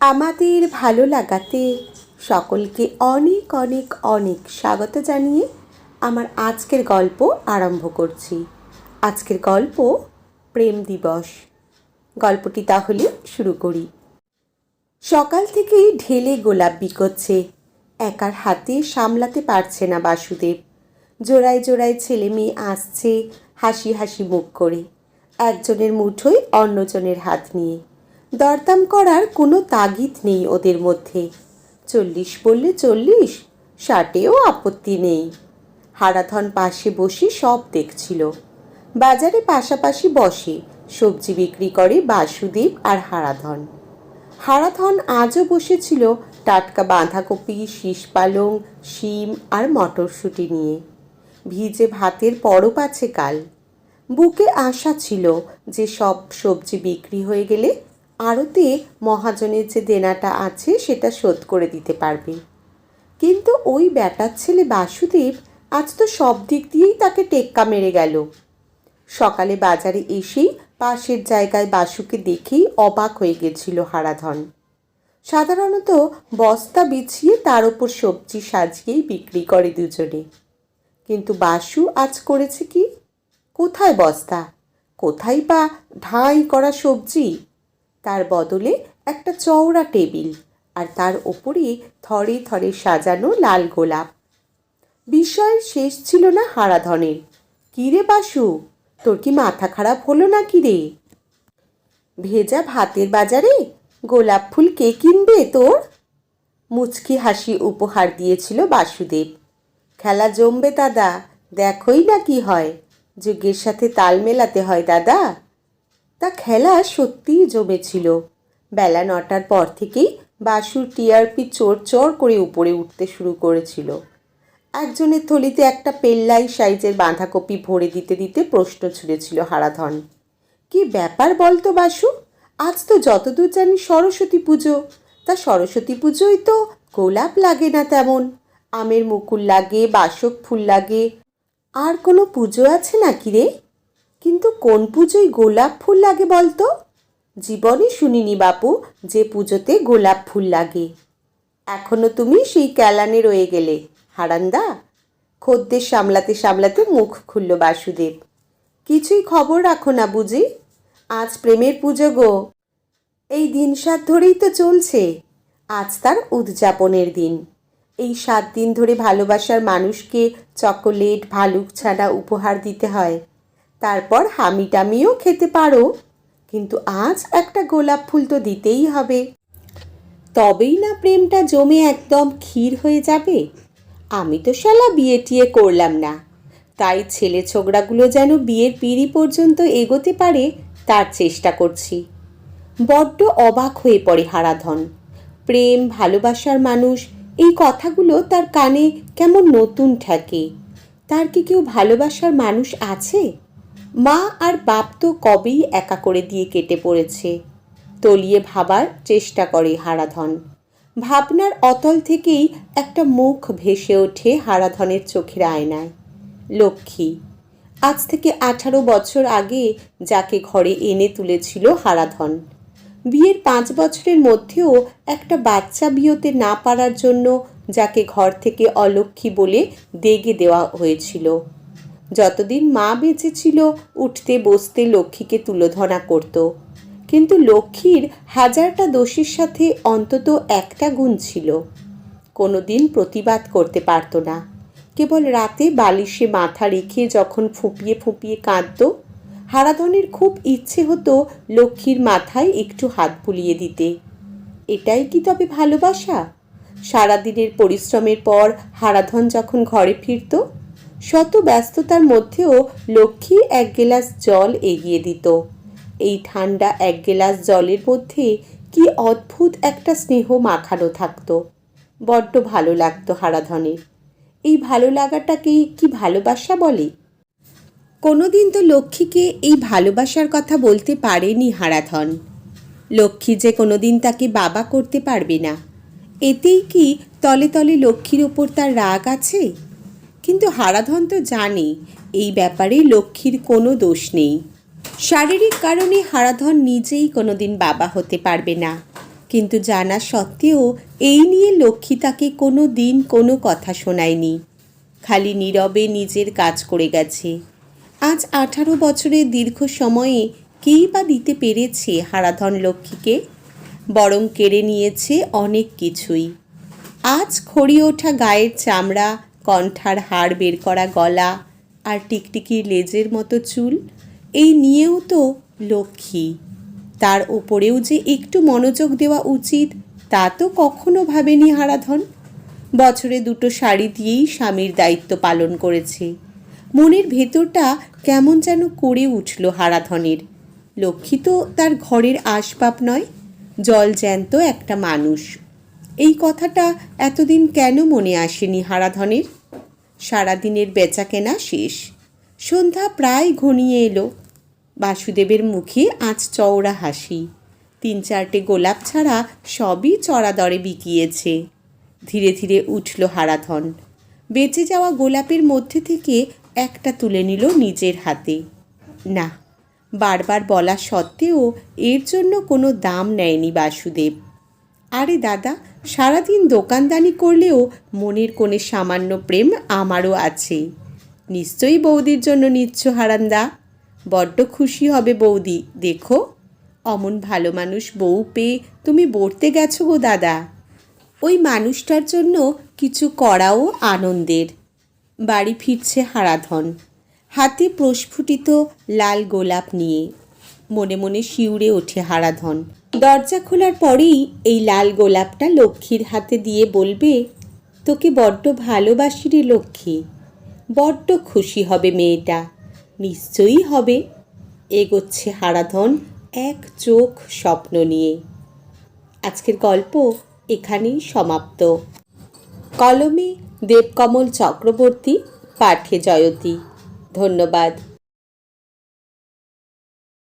আমাদের ভালো লাগাতে সকলকে অনেক অনেক অনেক স্বাগত জানিয়ে আমার আজকের গল্প আরম্ভ করছি। আজকের গল্প প্রেম দিবস। গল্পটি তাহলে শুরু করি। সকাল থেকেই ঢেলে গোলাপ বিকোচ্ছে। একার হাতে সামলাতে পারছে না বাসুদেব। জোড়ায় জোড়ায় ছেলে মেয়ে আসছে হাসি হাসি মুখ করে। একজনের মুঠোয় অন্যজনের হাত নিয়ে। দরদাম করার কোনো তাগিদ নেই ওদের মধ্যে। চল্লিশ বললে চল্লিশ, ষাটেও আপত্তি নেই। হারাধন পাশে বসে সব দেখছিল। বাজারে পাশাপাশি বসে, সবজি বিক্রি করে বাসুদেব আর হারাধন। হারাধন আজও বসেছিল টাটকা বাঁধাকপি, শীষ পালং, শিম আর মটরশুঁটি নিয়ে। ভিজে ভাতের পরব আছে কাল। বুকে আশা ছিল যে সব সবজি বিক্রি হয়ে গেলে আড়তে মহাজনের যে দেনাটা আছে সেটা শোধ করে দিতে পারবে। কিন্তু ওই ব্যাটার ছেলে বাসুদেব আজ তো সব দিক দিয়েই তাকে টেক্কা মেরে গেল। সকালে বাজারে এসেই পাশের জায়গায় বাসুকে দেখেই অবাক হয়ে গেছিল হারাধন। সাধারণত বস্তা বিছিয়ে তার ওপর সবজি সাজিয়েই বিক্রি করে দুজনে। কিন্তু বাসু আজ করেছে কি? কোথায় বস্তা? কোথায় বা ঢাই করা সবজি? তার বদলে একটা চওড়া টেবিল আর তার ওপরে থরে থরে সাজানো লাল গোলাপ। বিষয়ের শেষ ছিল না হারাধনের। কিরে বাসু, তোর কি মাথা খারাপ হলো না কি রে? ভেজা ভাতের বাজারে গোলাপ ফুল কে কিনবে তোর? মুচকি হাসি উপহার দিয়েছিল বাসুদেব। খেলা জমবে দাদা, দেখোই না কি হয়। যুগের সাথে তাল মেলাতে হয় দাদা। তা খেলা সত্যিই জমেছিল। বেলা নটার পর থেকেই বাসুর টিআরপি চোর চোর করে উপরে উঠতে শুরু করেছিল। একজনের থলিতে একটা পেল্লাই সাইজের বাঁধাকপি ভরে দিতে দিতে প্রশ্ন ছুড়েছিল হারাধন। কি ব্যাপার বলতো বাসু? আজ তো যতদূর জানি সরস্বতী পুজো। তা সরস্বতী পুজোয় তো গোলাপ লাগে না তেমন। আমের মুকুল লাগে, বাসক ফুল লাগে। আর কোনো পুজো আছে নাকি রে? কিন্তু কোন পুজোয় গোলাপ ফুল লাগে বলতো? জীবনে শুনিনি বাপু যে পুজোতে গোলাপ ফুল লাগে। এখনও তুমি সেই ক্যালানে রয়ে গেলে, হারান্দা। খদ্দের সামলাতে সামলাতে মুখ খুলল বাসুদেব। কিছুই খবর রাখো না বুঝি? আজ প্রেমের পুজো গো। এই দিন সাত ধরেই তো চলছে। আজ তার উদযাপনের দিন। এই সাত দিন ধরে ভালোবাসার মানুষকে চকোলেট, ভালুক ছাড়া উপহার দিতে হয়। তারপর হামি টামিও খেতে পারো। কিন্তু আজ একটা গোলাপ ফুল তো দিতেই হবে। তবেই না প্রেমটা জমে একদম ক্ষীর হয়ে যাবে? আমি তো শালা বিয়ে টিয়ে করলাম না। তাই ছেলে ছোকরাগুলো যেন বিয়ের পিঁড়ি পর্যন্ত এগোতে পারে, তার চেষ্টা করছি। বড্ড অবাক হয়ে পড়ে হারাধন। প্রেম, ভালোবাসার মানুষ, এই কথাগুলো তার কানে কেমন নতুন ঠেকে। তার কি কেউ ভালোবাসার মানুষ আছে? মা আর বাপ তো কবেই একা করে দিয়ে কেটে পড়েছে। তলিয়ে ভাবার চেষ্টা করে হারাধন। ভাবনার অতল থেকেই একটা মুখ ভেসে ওঠে হারাধনের চোখের আয়নায়। লক্ষ্মী, আজ থেকে আঠারো বছর আগে যাকে ঘরে এনে তুলেছিল হারাধন। বিয়ের পাঁচ বছরের মধ্যেও একটা বাচ্চা বিয়েতে না পারার জন্য যাকে ঘর থেকে অলক্ষ্মী বলে দেগে দেওয়া হয়েছিল। যতদিন মা বেঁচে ছিল, উঠতে বসতে লক্ষ্মীকে তুলোধনা করত। কিন্তু লক্ষ্মীর হাজারটা দোষের সাথে অন্তত একটা গুণ ছিল। কোনো দিন প্রতিবাদ করতে পারত না। কেবল রাতে বালিশে মাথা রেখে যখন ফুপিয়ে ফুপিয়ে কাঁদত, হারাধনের খুব ইচ্ছে হতো লক্ষ্মীর মাথায় একটু হাত বুলিয়ে দিতে। এটাই কি তবে ভালোবাসা? সারাদিনের পরিশ্রমের পর হারাধন যখন ঘরে ফিরত শত ব্যস্ততার মধ্যেও লক্ষ্মী এক গেলাস জল এগিয়ে দিত। এই ঠান্ডা এক গেলাস জলের মধ্যে কি অদ্ভুত একটা স্নেহ মাখানো থাকতো। বড্ড ভালো লাগতো হারাধনের। এই ভালো লাগাটাকেই কি ভালোবাসা বলে? কোনোদিন তো লক্ষ্মীকে এই ভালোবাসার কথা বলতে পারেনি হারাধন। লক্ষ্মী যে কোনোদিন তাকে বাবা করতে পারবে না। এতেই কি তলে তলে লক্ষ্মীর ওপর তার রাগ আছে? কিন্তু হারাধন তো জানে, এই ব্যাপারে লক্ষ্মীর কোনো দোষ নেই। শারীরিক কারণে হারাধন নিজেই কোনোদিন বাবা হতে পারবে না। কিন্তু জানা সত্ত্বেও এই নিয়ে লক্ষ্মী তাকে কোনো দিন কোনো কথা শোনায়নি। খালি নীরবে নিজের কাজ করে গেছে। আজ আঠারো বছরের দীর্ঘ সময়ে কেই বা দিতে পেরেছে হারাধন লক্ষ্মীকে? বরং কেড়ে নিয়েছে অনেক কিছুই। আজ খড়ি ওঠা গায়ের চামড়া কণ্ঠার হাড় বের করা গলা আর টিকটিকির লেজের মতো চুল, এই নিয়েও তো লক্ষ্মী। তার ওপরেও যে একটু মনোযোগ দেওয়া উচিত, তা তো কখনো ভাবেনি হারাধন। বছরে দুটো শাড়ি দিয়েই স্বামীর দায়িত্ব পালন করেছে। মনের ভেতরটা কেমন যেন করে উঠল হারাধনের। লক্ষ্মী তো তার ঘরের আসবাব নয়, জল জ্যান্ত একটা মানুষ। এই কথাটা এতদিন কেন মনে আসেনি হারাধনের? সারাদিনের বেচাকেনা শেষ। সন্ধ্যা প্রায় ঘনিয়ে এলো। বাসুদেবের মুখে আজ চওড়া হাসি। তিন চারটে গোলাপ ছাড়া সবই চড়া দরে বিকিয়েছে। ধীরে ধীরে উঠল হারাধন। বেঁচে যাওয়া গোলাপের মধ্যে থেকে একটা তুলে নিল নিজের হাতে। না, বারবার বলা সত্ত্বেও এর জন্য কোনো দাম নেয়নি বাসুদেব। আরে দাদা সারাদিন দোকানদানি করলেও মনের কোণে সামান্য প্রেম আমারও আছে। নিশ্চয়ই বৌদির জন্য নিচ্ছ হারান্দা। বড্ড খুশি হবে বৌদি। দেখো, অমন ভালো মানুষ বউ পেয়ে তুমি বলতে গেছো গো দাদা। ওই মানুষটার জন্য কিছু করাও আনন্দের। বাড়ি ফিরছে হারাধন। হাতে প্রস্ফুটিত লাল গোলাপ নিয়ে। মনে মনে শিউরে ওঠে হারাধন। দরজা খোলার পরেই এই লাল গোলাপটা লক্ষ্মীর হাতে দিয়ে বলবে, তোকে বড্ড ভালোবাসি রে লক্ষ্মী। বড্ড খুশি হবে মেয়েটা। নিশ্চয়ই হবে। এগোচ্ছে হারাধন এক চোখ স্বপ্ন নিয়ে। আজকের গল্প এখানেই সমাপ্ত। কলমে দেবকমল চক্রবর্তী, পাঠে জয়তী। ধন্যবাদ।